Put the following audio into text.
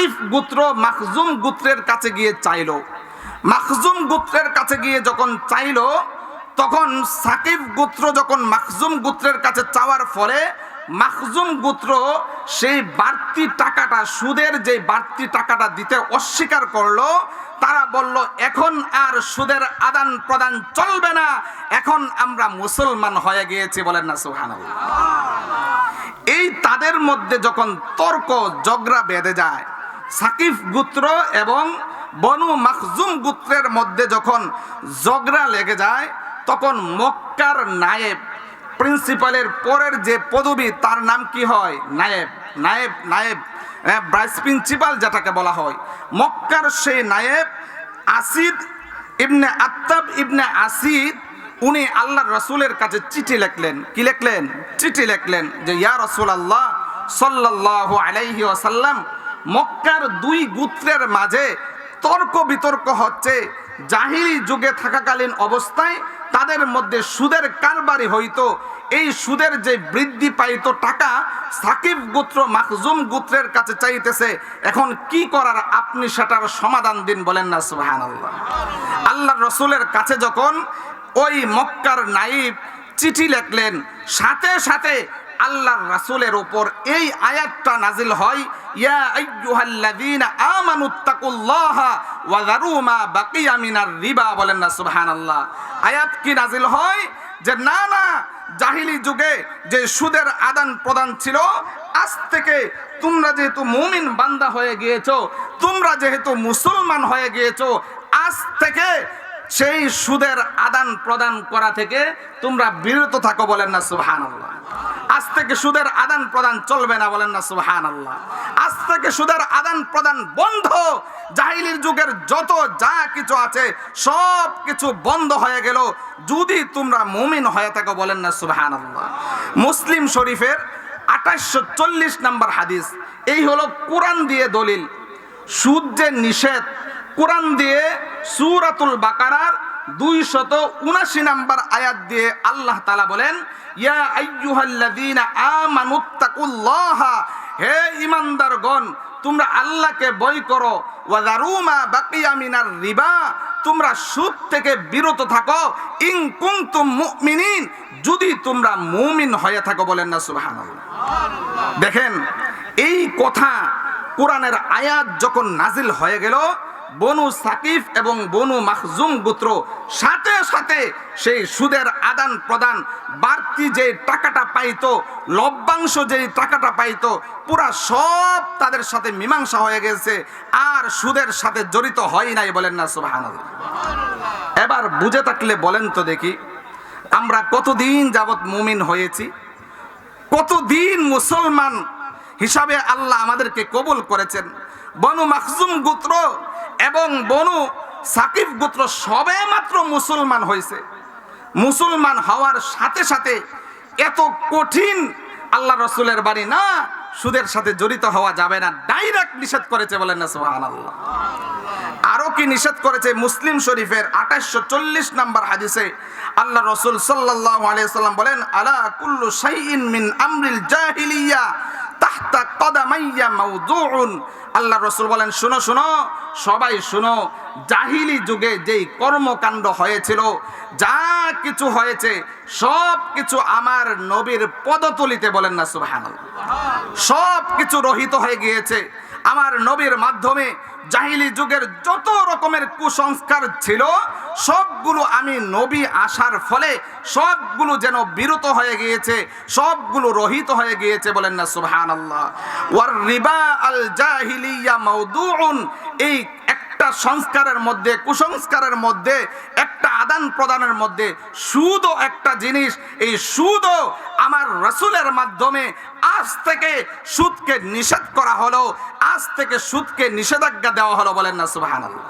Thaqif গোত্র Makhzum গোত্রের কাছে গিয়ে চাইলো। মাখজুম গোত্রের কাছে গিয়ে যখন চাইলো, তখন সাকিব গোত্র যখন মাখজুম গোত্রের কাছে চাওয়ার ফলে মাখজুম গোত্র সেই বাড়তি টাকাটা, সুদের যে বাড়তি টাকাটা দিতে অস্বীকার করল, তারা বলল, এখন আর সুদের আদান প্রদান চলবে না, এখন আমরা মুসলমান হয়ে গিয়েছি, বলেন না সুহান এই তাদের মধ্যে যখন তর্ক জগরা বেঁধে যায় সাকিফ গোত্র এবং বনু মাখজুম গোত্রের মধ্যে যখন জগরা লেগে যায়, তখন মক্কার নায়েব, প্রিন্সিপালের পরের যে পদবি, তার নাম কি হয়? নায়েব নায়েব নায়েব। ভাইস প্রিন্সিপাল যেটাকে বলা হয়। মক্কার সেই নায়েব, আসিদ ইবনে আত্তাব ইবনে আসিদ, উনি আল্লাহ রসুলের কাছে চিঠি লেখলেন। কি লেখলেন? চিঠি লেখলেন যে, ইয়া রসুল আল্লাহ সাল্লাহ আলাইহি ওয়াসাল্লাম মক্কার দুই গুত্রের মাঝে তর্ক বিতর্ক হচ্ছে। জাহিলি যুগে থাকাকালীন অবস্থায় তাদের মধ্যে সুদের কারবারি হইতো। এই সুদের যে বৃদ্ধি পাইত টাকা সাকিব গোত্র মাকজুম গোত্রের কাছে চাইতেছে, এখন কি করার আপনি সেটার সমাধান দিন বলেন না সুহান আল্লাহ আল্লাহ রসুলের কাছে যখন ওই মক্কার নাইব চিঠি লেখলেন, সাথে সাথে আল্লাহর রাসুলের ওপর এই আয়াতটা নাজিল হয়, ইয়া আইয়ুহাল্লাযীনা আমানুত্তাকুল্লাহা ওয়া যারু মা বাকিয়া মিনার রিবা বলেন না, সুবহানাল্লাহ। আয়াত কি নাজিল হয়? যে না না, জাহিলি যুগে যে সুদের আদান প্রদান ছিল, আজ থেকে তোমরা যেহেতু মুমিন বান্দা হয়ে গিয়েছো, তোমরা যেহেতু মুসলমান হয়ে গিয়েছো, আজ থেকে সেই সুদের আদান প্রদান করা থেকে তোমরা বিরত থাকো বলেন না সুবহান আল্লাহ আজ থেকে সুদের আদান প্রদান চলবে না বলেন না সুবহান আল্লাহ আজ থেকে সুদের আদান প্রদান বন্ধ। জাহিলির যুগের যত যা কিছু আছে, সব কিছু বন্ধ হয়ে গেল। যদি তোমরা মুমিন হয়ে থাকো বলেন না সুবহান আল্লাহ মুসলিম শরীফের আঠাশশো চল্লিশ নম্বর হাদিস, এই হলো কোরআন দিয়ে দলিল। সুদ যে নিষেধ। কোরআন দিয়ে সুরাতুল বাকারার দুই শত উনাশি নাম্বার আয়াত দিয়ে আল্লাহ তালা বলেন, ইয়া আইয়ুহাল্লাযীনা আমানুত্তাকুল্লাহা, হে ইমানদারগণ তোমরা আল্লাহকে ভয় করো। ওয়া যারুমা বাকিয়া মিনার রিবা, তোমরা সুদ থেকে বিরত থাকো। ইন কুনতুম মুমিনিন, যদি তোমরা মুমিন হয়ে থাকো বলেন না, সুবহানাল্লাহ। দেখেন, এই কথা কোরআনের আয়াত যখন নাজিল হয়ে গেল বনু সাকিফ এবং বনু মাখজুম গোত্র সাথে সাথে সেই সুদের আদান প্রদান, বাড়তি যে টাকাটা পাইতো, লভ্যাংশ যে টাকাটা পাইতো, পুরা সব তাদের সাথে মীমাংসা হয়ে গেছে, আর সুদের সাথে জড়িত হয় নাই বলেন না, সুবহানাল্লাহ। এবার বুঝে থাকলে বলেন তো দেখি, আমরা কতদিন যাবৎ মুমিন হয়েছি, কতদিন মুসলমান হিসাবে আল্লাহ আমাদেরকে কবুল করেছেন, বনু মাকজুম গোত্র এবং বনু সাকিব গোত্র সবে মাত্র মুসলমান হয়েছে। মুসলমান হওয়ার সাথে সাথে এত কঠিন আল্লাহ রসুলের বাড়ি না, সুদের সাথে জড়িত হওয়া যাবে না, ডাইরেক্ট নিষেধ করেছে বলেন না সোহান আল্লাহ আরও কি নিষেধ করেছে মুসলিম শরীফের আঠাশশো চল্লিশ নাম্বার হাদিসে আল্লাহ রসুল সাল্লাহ আলিয়াল্লাম বলেন, আলা কুল্লু শাইইন মিন আমরিল জাহিলিয়া তাহতা কদামাইয়া মাউদুউন। আল্লাহ রসুল বলেন, শুনো শুনো, সবাই শুনো, জাহিলি যুগে যেই কর্মকাণ্ড হয়েছিল, যা কিছু হয়েছে, সব কিছু আমার নবীর পদতলিতে বলেন না, সুবহানাল্লাহ। সব কিছু রহিত হয়ে গিয়েছে। আমার নবীর মাধ্যমে জাহিলি যুগের যত রকমের কুসংস্কার ছিল, সবগুলো আমি নবী আসার ফলে সবগুলো যেন বিরত হয়ে গিয়েছে, সবগুলো রহিত হয়ে গিয়েছে বলেন না, সুবহানাল্লাহ। ওয়ার রিবা আল জাহিলিয়া মাউদুউন, এই একটা সংস্কারের মধ্যে, কুসংস্কারের মধ্যে, একটা আদান প্রদানের মধ্যে, সুদও একটা জিনিস, এই সুদও আমার রসুলের মাধ্যমে আজ থেকে সুদকে নিষেধ করা হলো, আজ থেকে সুদকে নিষেধাজ্ঞা দেওয়া হলো বলেন না, সুবহানাল্লাহ।